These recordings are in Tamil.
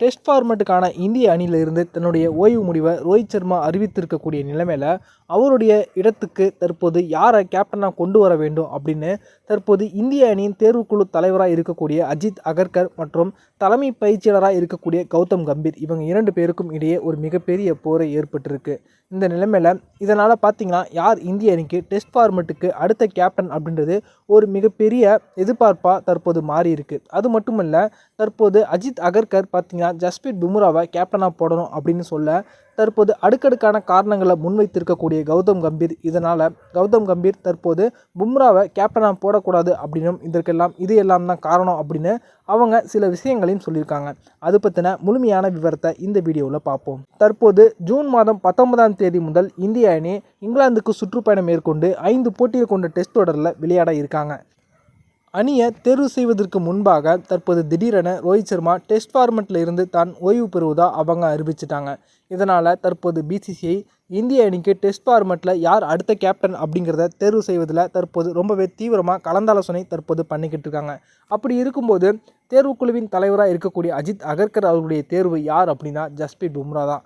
டெஸ்ட் ஃபார்மேட்டுக்கான இந்திய அணியிலிருந்து தன்னுடைய ஓய்வு முடிவை ரோஹித் சர்மா அறிவித்திருக்கக்கூடிய நிலைமையில் அவருடைய இடத்துக்கு தற்போது யாரை கேப்டனாக கொண்டு வர வேண்டும் அப்படின்னு தற்போது இந்திய அணியின் தேர்வுக்குழு தலைவராக இருக்கக்கூடிய அஜித் அகர்கர் மற்றும் தலைமை பயிற்சியாளராக இருக்கக்கூடிய கௌதம் கம்பீர் இவங்க இரண்டு பேருக்கும் இடையே ஒரு மிகப்பெரிய போரை ஏற்பட்டிருக்கு. இந்த நிலைமையில் இதனால் பார்த்தீங்கன்னா யார் இந்திய அணிக்கு டெஸ்ட் ஃபார்மெட்டுக்கு அடுத்த கேப்டன் அப்படின்றது ஒரு மிகப்பெரிய எதிர்பார்ப்பாக தற்போது மாறி இருக்கு அது மட்டுமல்ல தற்போது அஜித் அகர்கர் பார்த்திங்கன்னா ஜஸ்பிரித் பும்ராவை கேப்டனாக போடணும் அப்படின்னு சொல்ல தற்போது அடுக்கடுக்கான காரணங்களை முன்வைத்திருக்கக்கூடிய கௌதம் கம்பீர். இதனால் கௌதம் கம்பீர் தற்போது பும்ராவை கேப்டனாக போடக்கூடாது அப்படின்னும் இதற்கெல்லாம் இது எல்லாம் தான் காரணம் அப்படின்னு அவங்க சில விஷயங்களையும் சொல்லியிருக்காங்க. அது பற்றின முழுமையான விவரத்தை இந்த வீடியோவில் பார்ப்போம். தற்போது ஜூன் மாதம் பத்தொன்பதாம் தேதி முதல் இந்திய அணி இங்கிலாந்துக்கு சுற்றுப்பயணம் மேற்கொண்டு ஐந்து போட்டிகள் கொண்ட டெஸ்ட் தொடரில் விளையாட இருக்காங்க. அணியை தேர்வு செய்வதற்கு முன்பாக தற்போது திடீரென ரோஹித் சர்மா டெஸ்ட் ஃபார்மெட்டில் இருந்து தான் ஓய்வு பெறுவதாக அவங்க அறிவிச்சிட்டாங்க. இதனால் தற்போது பிசிசிஐ இந்திய அணிக்கு டெஸ்ட் ஃபார்மெட்டில் யார் அடுத்த கேப்டன் அப்படிங்கிறத தேர்வு செய்வதில் தற்போது ரொம்பவே தீவிரமாக கலந்தாலோசனை தற்போது பண்ணிக்கிட்டு இருக்காங்க. அப்படி இருக்கும்போது தேர்வுக்குழுவின் தலைவராக இருக்கக்கூடிய அஜித் அகர்கர் அவர்களுடைய தேர்வு யார் அப்படின்னா ஜஸ்பீத் பும்ரா தான்.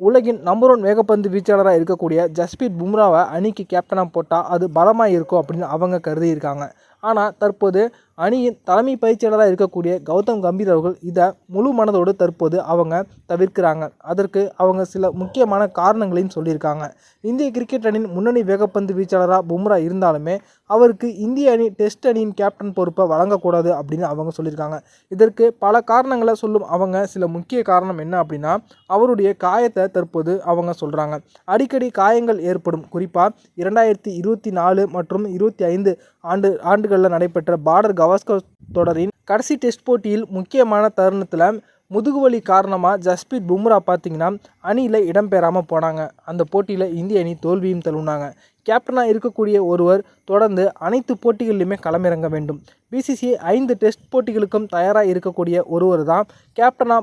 உலகின் நம்பர் ஒன் வேகப்பந்து வீச்சாளராக இருக்கக்கூடிய ஜஸ்பீத் பும்ராவை அணிக்கு கேப்டனாக போட்டால் அது பலமாக இருக்கும் அப்படின்னு அவங்க கருதி இருக்காங்க ஆனால் தற்போது அணியின் தலைமை பயிற்சியாளராக இருக்கக்கூடிய கௌதம் கம்பீர் அவர்கள் இதை முழு மனதோடு தற்போது அவங்க தவிர்க்கிறாங்க. அதற்கு அவங்க சில முக்கியமான காரணங்களையும் சொல்லியிருக்காங்க. இந்திய கிரிக்கெட் அணியின் முன்னணி வேகப்பந்து வீச்சாளராக பும்ரா இருந்தாலுமே அவருக்கு இந்திய அணி டெஸ்ட் அணியின் கேப்டன் பொறுப்பை வழங்கக்கூடாது அப்படின்னு அவங்க சொல்லியிருக்காங்க. இதற்கு பல காரணங்களை சொல்லும் அவங்க சில முக்கிய காரணம் என்ன அப்படின்னா அவருடைய காயத்தை தற்போது அவங்க சொல்கிறாங்க அடிக்கடி காயங்கள் ஏற்படும். குறிப்பாக இரண்டாயிரத்தி இருபத்தி நாலு மற்றும் இருபத்தி ஐந்து ஆண்டு ஆண்டுகள் ஆண்டுகளில் நடைபெற்ற பார்டர் கவாஸ்கர் தொடரின் கடைசி டெஸ்ட் போட்டியில் முக்கியமான தருணத்தில் முதுகுவலி காரணமாக ஜஸ்பீத் பும்ரா பார்த்தீங்கன்னா அணியில் இடம்பெறாமல் போனாங்க. அந்த போட்டியில் இந்திய அணி தோல்வியும் தழுவினாங்க. கேப்டனாக இருக்கக்கூடிய ஒருவர் தொடர்ந்து அனைத்து போட்டிகளிலுமே களமிறங்க வேண்டும். பிசிசிஐ ஐந்து டெஸ்ட் போட்டிகளுக்கும் தயாராக இருக்கக்கூடிய ஒருவர் தான் கேப்டனாக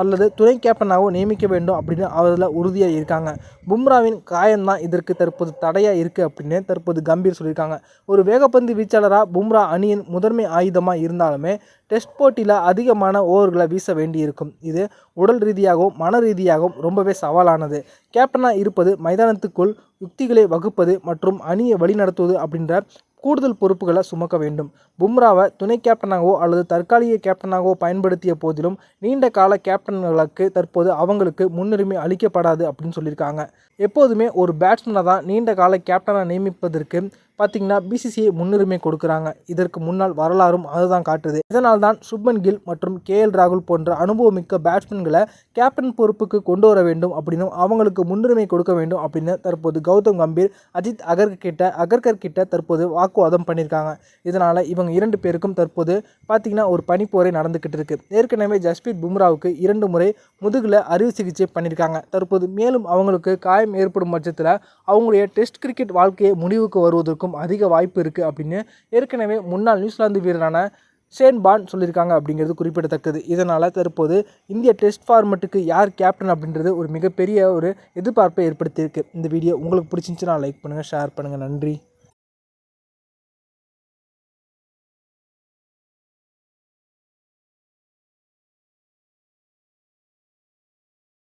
அல்லது துணை கேப்டனாகவும் நியமிக்க வேண்டும் அப்படின்னு அதில் உறுதியாக இருக்காங்க. பும்ராவின் காயம்தான் இதற்கு தற்போது தடையாக இருக்குது அப்படின்னு தற்போது கம்பீர் சொல்லியிருக்காங்க. ஒரு வேகப்பந்து வீச்சாளராக பும்ரா அணியின் முதன்மை ஆயுதமாக இருந்தாலுமே டெஸ்ட் போட்டியில் அதிகமான ஓவர்களை வீச வேண்டியிருக்கும். இது உடல் ரீதியாகவும் மன ரீதியாகவும் ரொம்பவே சவாலானது. கேப்டனாக இருப்பது மைதானத்துக்குள் யுக்திகளை வகுப்பது மற்றும் அணியை வழிநடத்துவது அப்படின்ற கூடுதல் பொறுப்புகளை சுமக்க வேண்டும். பும்ராவை துணை கேப்டனாகவோ அல்லது தற்காலிக கேப்டனாகவோ பயன்படுத்திய போதிலும் நீண்ட கால கேப்டன்களுக்கு தற்போது அவங்களுக்கு முன்னுரிமை அளிக்கப்படாது அப்படின்னு சொல்லியிருக்காங்க. எப்போதுமே ஒரு பேட்ஸ்மேனை தான் நீண்ட கால கேப்டனாக நியமிப்பதற்கு பார்த்திங்கன்னா பிசிசிஐ முன்னுரிமை கொடுக்குறாங்க. இதற்கு முன்னால் வரலாறும் அதுதான் காட்டுது. இதனால் தான் சுப்மன் கில் மற்றும் கே எல் ராகுல் போன்ற அனுபவமிக்க பேட்ஸ்மேன்களை கேப்டன் பொறுப்புக்கு கொண்டு வர வேண்டும் அப்படின்னும் அவங்களுக்கு முன்னுரிமை கொடுக்க வேண்டும் அப்படின்னு தற்போது கௌதம் கம்பீர் அஜித் அகர்கர் கிட்ட அகர்கர் கிட்ட தற்போது வாக்குவாதம் பண்ணியிருக்காங்க. இதனால் இவங்க இரண்டு பேருக்கும் தற்போது பார்த்திங்கன்னா ஒரு பனிப்போரை நடந்துக்கிட்டு இருக்கு. ஏற்கனவே ஜஸ்பீத் பும்ராவுக்கு இரண்டு முறை முதுகில் அறுவை சிகிச்சை பண்ணியிருக்காங்க. தற்போது மேலும் அவங்களுக்கு காயம் ஏற்படும் பட்சத்தில் அவங்களுடைய டெஸ்ட் கிரிக்கெட் வாழ்க்கையை முடிவுக்கு வருவதற்கும் அதிக வாய்ப்பு இருக்குது அப்படின்னு ஏற்கனவே முன்னாள் நியூசிலாந்து வீரரான ஷேன் பான் சொல்லியிருக்காங்க அப்படிங்கிறது குறிப்பிடத்தக்கது. இதனால் தற்போது இந்திய டெஸ்ட் ஃபார்மெட்டுக்கு யார் கேப்டன் அப்படின்றது ஒரு மிகப்பெரிய ஒரு எதிர்பார்ப்பை ஏற்படுத்தியிருக்கு. இந்த வீடியோ உங்களுக்கு பிடிச்சிருந்துச்சுன்னா லைக் பண்ணுங்கள் ஷேர் பண்ணுங்கள் நன்றி.